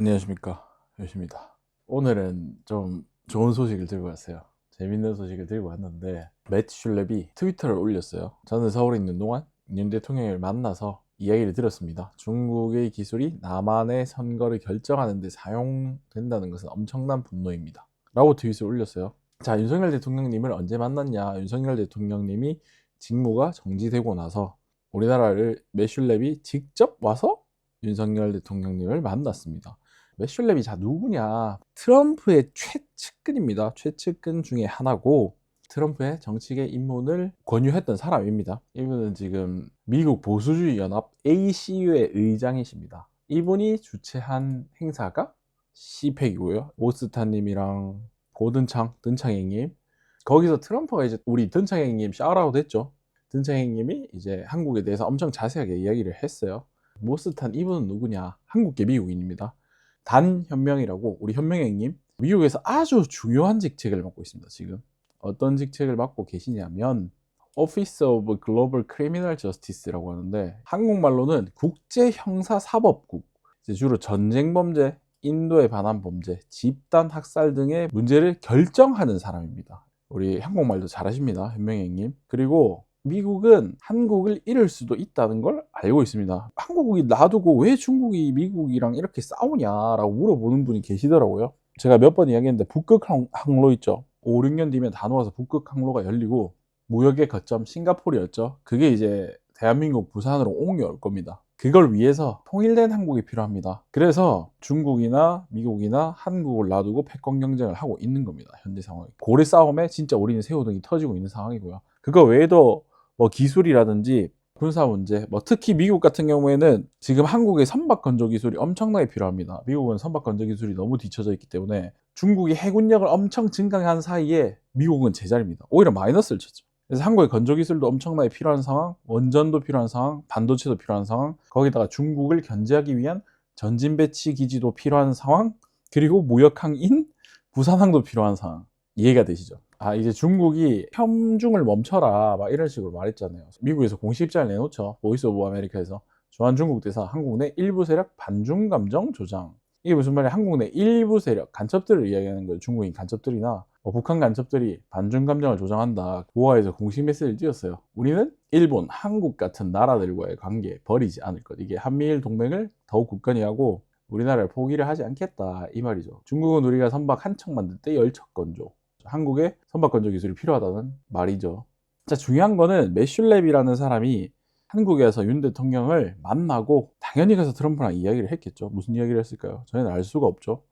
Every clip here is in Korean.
안녕하십니까. 요시입니다. 오늘은 좀 좋은 소식을 들고 왔어요. 재밌는 소식을 들고 왔는데 매트 슐랩이 트위터를 올렸어요. 저는 서울에 있는 동안 윤 대통령을 만나서 이야기를 들었습니다. 중국의 기술이 남한의 선거를 결정하는 데 사용된다는 것은 엄청난 분노입니다. 라고 트윗을 올렸어요. 자 윤석열 대통령님을 언제 만났냐? 윤석열 대통령님이 직무가 정지되고 나서 우리나라를 매슐랩이 직접 와서 윤석열 대통령님을 만났습니다. 매슐랩이 자 누구냐? 트럼프의 최측근입니다. 최측근 중에 하나고 트럼프의 정치계 입문을 권유했던 사람입니다. 이분은 지금 미국 보수주의 연합 ACU의 의장이십니다. 이분이 주최한 행사가 CPEC이고요. 오스타님이랑 고든창, 든창행님 거기서 트럼프가 이제 우리 든창행님 샤라웃 했죠. 든창행님이 이제 한국에 대해서 엄청 자세하게 이야기를 했어요. 모스탄 이분은 누구냐? 한국계 미국인입니다. 단현명이라고 우리 현명행님 미국에서 아주 중요한 직책을 맡고 있습니다. 지금 어떤 직책을 맡고 계시냐면 Office of Global Criminal Justice라고 하는데 한국말로는 국제형사사법국 주로 전쟁 범죄, 인도에 반한 범죄, 집단 학살 등의 문제를 결정하는 사람입니다. 우리 한국말도 잘하십니다. 현명행님. 그리고 미국은 한국을 잃을 수도 있다는 걸 알고 있습니다. 한국이 놔두고 왜 중국이 미국이랑 이렇게 싸우냐라고 물어보는 분이 계시더라고요. 제가 몇 번 이야기했는데 북극 항로 있죠. 5, 6년 뒤면 다 놓아서 북극 항로가 열리고 무역의 거점 싱가포르였죠. 그게 이제 대한민국 부산으로 옮겨올 겁니다. 그걸 위해서 통일된 한국이 필요합니다. 그래서 중국이나 미국이나 한국을 놔두고 패권 경쟁을 하고 있는 겁니다. 현재 상황이. 고래 싸움에 진짜 우리는 새우등이 터지고 있는 상황이고요. 그거 외에도 뭐 기술이라든지 군사 문제, 뭐 특히 미국 같은 경우에는 지금 한국의 선박 건조 기술이 엄청나게 필요합니다. 미국은 선박 건조 기술이 너무 뒤쳐져 있기 때문에 중국이 해군력을 엄청 증강한 사이에 미국은 제자리입니다. 오히려 마이너스를 쳤죠. 그래서 한국의 건조 기술도 엄청나게 필요한 상황, 원전도 필요한 상황, 반도체도 필요한 상황, 거기다가 중국을 견제하기 위한 전진 배치 기지도 필요한 상황, 그리고 무역항인 부산항도 필요한 상황. 이해가 되시죠? 아 이제 중국이 협중을 멈춰라 막 이런 식으로 말했잖아요. 미국에서 공식 입장을 내놓죠. 보이스 오브 아메리카에서. 주한 중국 대사 한국 내 일부 세력 반중 감정 조장. 이게 무슨 말이야? 한국 내 일부 세력 간첩들을 이야기하는 거예요. 중국인 간첩들이나. 뭐 북한 간첩들이 반중 감정을 조장한다. 보아에서 공식 메시지를 띄웠어요. 우리는 일본 한국 같은 나라들과의 관계 버리지 않을 것. 이게 한미일 동맹을 더욱 굳건히 하고 우리나라를 포기를 하지 않겠다. 이 말이죠. 중국은 우리가 선박 한 척 만들 때 열 척 건조 한국에 선박 건조 기술이 필요하다는 말이죠. 자, 중요한 거는 매슐랩이라는 사람이 한국에서 윤 대통령을 만나고 당연히 가서 트럼프랑 이야기를 했겠죠. 무슨 이야기를 했을까요? 저희는 알 수가 없죠.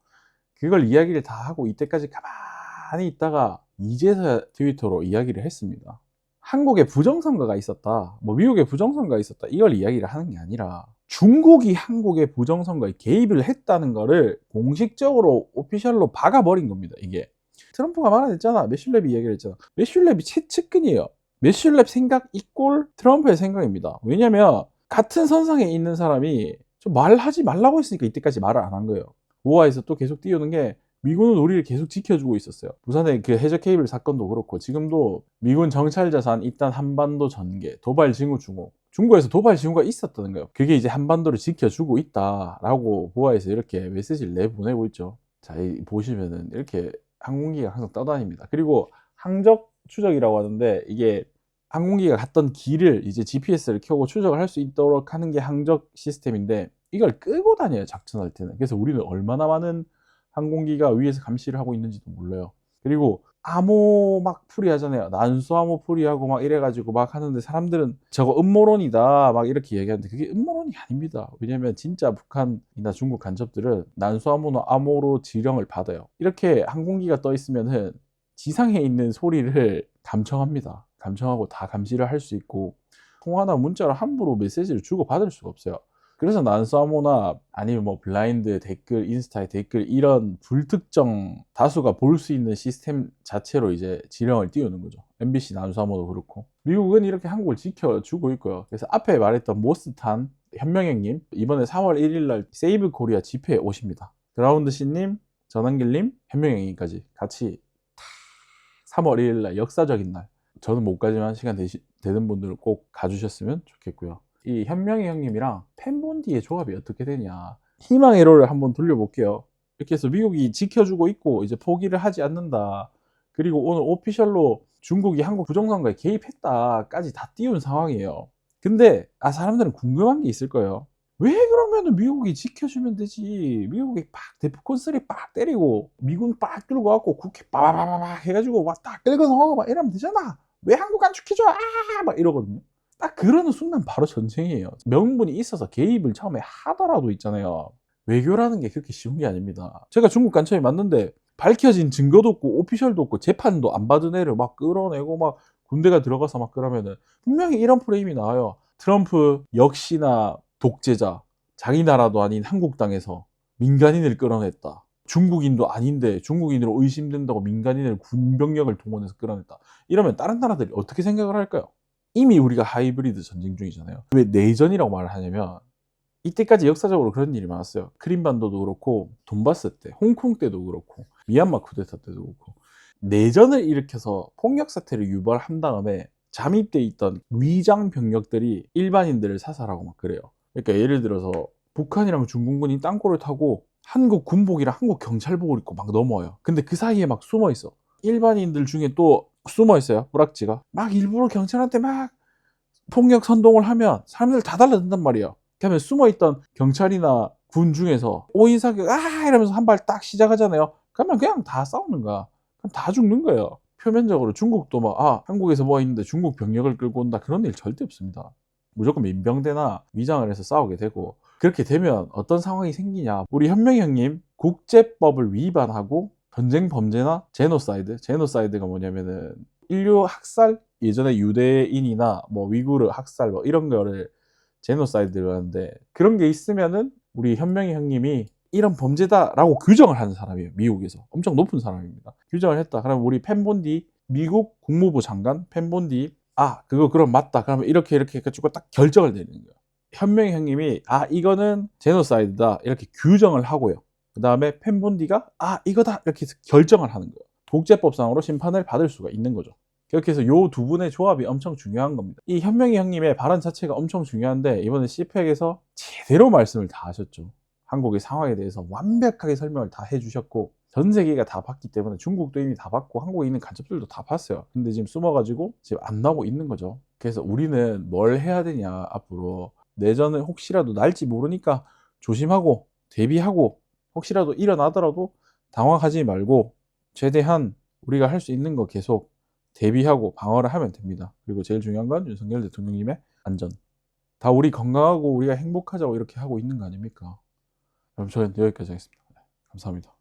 그걸 이야기를 다 하고 이때까지 가만히 있다가 이제서야 트위터로 이야기를 했습니다. 한국에 부정선거가 있었다. 뭐 미국에 부정선거가 있었다. 이걸 이야기를 하는 게 아니라 중국이 한국의 부정선거에 개입을 했다는 거를 공식적으로 오피셜로 박아버린 겁니다. 이게. 트럼프가 말안했잖아. 매슐랩이 이야기를 했잖아. 매슐랩이 최측근이에요. 매슐랩 생각 이꼴 트럼프의 생각입니다. 왜냐면 같은 선상에 있는 사람이 좀 말하지 말라고 했으니까 이때까지 말을 안 한 거예요. 우아에서 또 계속 띄우는 게 미군은 우리를 계속 지켜주고 있었어요. 부산의 그 해저 케이블 사건도 그렇고 지금도 미군 정찰 자산 일단 한반도 전개, 도발 징후 중호. 중국에서 도발 징후가 있었다는 거예요. 그게 이제 한반도를 지켜주고 있다라고 보아에서 이렇게 메시지를 내보내고 있죠. 자, 이 보시면은 이렇게 항공기가 항상 떠다닙니다. 그리고 항적 추적이라고 하는데 이게 항공기가 갔던 길을 이제 GPS를 켜고 추적을 할 수 있도록 하는 게 항적 시스템인데 이걸 끄고 다녀요 작전할 때는 그래서 우리는 얼마나 많은 항공기가 위에서 감시를 하고 있는지도 몰라요 그리고 암호 막 풀이하잖아요. 난수 암호 풀이하고 막 이래가지고 막 하는데 사람들은 저거 음모론이다 막 이렇게 얘기하는데 그게 음모론이 아닙니다. 왜냐면 진짜 북한이나 중국 간첩들은 난수 암호나 암호로 지령을 받아요. 이렇게 항공기가 떠 있으면은 지상에 있는 소리를 감청합니다. 감청하고 다 감시를 할 수 있고 통화나 문자로 함부로 메시지를 주고 받을 수가 없어요. 그래서 난사모나 아니면 뭐 블라인드 댓글, 인스타의 댓글 이런 불특정 다수가 볼 수 있는 시스템 자체로 이제 지령을 띄우는 거죠. MBC 난사모도 그렇고 미국은 이렇게 한국을 지켜주고 있고요. 그래서 앞에 말했던 모스탄 현명행님 이번에 3월 1일 날 세이브 코리아 집회에 오십니다. 그라운드 씨님, 전한길님, 현명행님까지 같이 3월 1일 날 역사적인 날 저는 못 가지만 시간 되시, 되는 분들 은 꼭 가주셨으면 좋겠고요. 이 현명희 형님이랑 팬본디의 조합이 어떻게 되냐. 희망의 로를 한번 돌려볼게요. 이렇게 해서 미국이 지켜주고 있고 이제 포기를 하지 않는다. 그리고 오늘 오피셜로 중국이 한국 부정선거에 개입했다까지 다 띄운 상황이에요. 근데 아 사람들은 궁금한 게 있을 거예요. 왜 그러면은 미국이 지켜주면 되지? 미국이 팍 데프콘 3빡 때리고 미군 빡 끌고 와갖고 국회 빠바바박 해가지고 와딱 끌고 넘어가 막 이러면 되잖아. 왜 한국 안 지켜줘? 아 막 이러거든요. 딱 그러는 순간 바로 전쟁이에요. 명분이 있어서 개입을 처음에 하더라도 있잖아요. 외교라는 게 그렇게 쉬운 게 아닙니다. 제가 중국 간첩이 맞는데 밝혀진 증거도 없고 오피셜도 없고 재판도 안 받은 애를 막 끌어내고 막 군대가 들어가서 막 그러면은 분명히 이런 프레임이 나와요. 트럼프 역시나 독재자, 자기 나라도 아닌 한국 땅에서 민간인을 끌어냈다. 중국인도 아닌데 중국인으로 의심된다고 민간인을 군병력을 동원해서 끌어냈다. 이러면 다른 나라들이 어떻게 생각을 할까요? 이미 우리가 하이브리드 전쟁 중이잖아요. 왜 내전이라고 말을 하냐면 이때까지 역사적으로 그런 일이 많았어요. 크림반도도 그렇고 돈바스 때, 홍콩 때도 그렇고 미얀마 쿠데타 때도 그렇고 내전을 일으켜서 폭력 사태를 유발한 다음에 잠입돼 있던 위장 병력들이 일반인들을 사살하고 막 그래요. 그러니까 예를 들어서 북한이랑 중공군이 땅굴을 타고 한국 군복이랑 한국 경찰복을 입고 막 넘어와요. 근데 그 사이에 막 숨어 있어. 일반인들 중에 또 숨어 있어요. 뿌락지가 막 일부러 경찰한테 막 폭력 선동을 하면 사람들 다 달라든단 말이에요. 그러면 숨어 있던 경찰이나 군 중에서 오인 사격 아 이러면서 한 발 딱 시작하잖아요. 그러면 그냥 다 싸우는 거야. 그럼 다 죽는 거예요. 표면적으로 중국도 막 아 한국에서 뭐 있는데 중국 병력을 끌고 온다 그런 일 절대 없습니다. 무조건 민병대나 위장을 해서 싸우게 되고 그렇게 되면 어떤 상황이 생기냐 우리 현명이 형님 국제법을 위반하고 전쟁 범죄나 제노사이드 제노사이드가 뭐냐면은 인류 학살 예전에 유대인이나 뭐 위구르 학살 뭐 이런 거를 제노사이드를 하는데 그런 게 있으면은 우리 현명이 형님이 이런 범죄다라고 규정을 하는 사람이에요. 미국에서 엄청 높은 사람입니다. 규정을 했다. 그럼 우리 펜본디 미국 국무부 장관 펜본디 아 그거 그럼 맞다. 그러면 이렇게 이렇게 해가지고 딱 결정을 내리는 거예요. 현명이 형님이 아 이거는 제노사이드다 이렇게 규정을 하고요. 그 다음에 펜본디가 아 이거다 이렇게 해서 결정을 하는 거예요. 독재법상으로 심판을 받을 수가 있는 거죠. 그렇게 해서 요 두 분의 조합이 엄청 중요한 겁니다. 이 현명이 형님의 발언 자체가 엄청 중요한데 이번에 CPEC에서 제대로 말씀을 다 하셨죠. 한국의 상황에 대해서 완벽하게 설명을 다 해주셨고 전 세계가 다 봤기 때문에 중국도 이미 다 봤고 한국에 있는 간첩들도 다 봤어요. 근데 지금 숨어가지고 지금 안 나오고 있는 거죠. 그래서 우리는 뭘 해야 되냐 앞으로 내전을 혹시라도 날지 모르니까 조심하고 대비하고 혹시라도 일어나더라도 당황하지 말고 최대한 우리가 할 수 있는 거 계속 대비하고 방어를 하면 됩니다. 그리고 제일 중요한 건 윤석열 대통령님의 안전. 다 우리 건강하고 우리가 행복하자고 이렇게 하고 있는 거 아닙니까? 그럼 저는 여기까지 하겠습니다. 네, 감사합니다.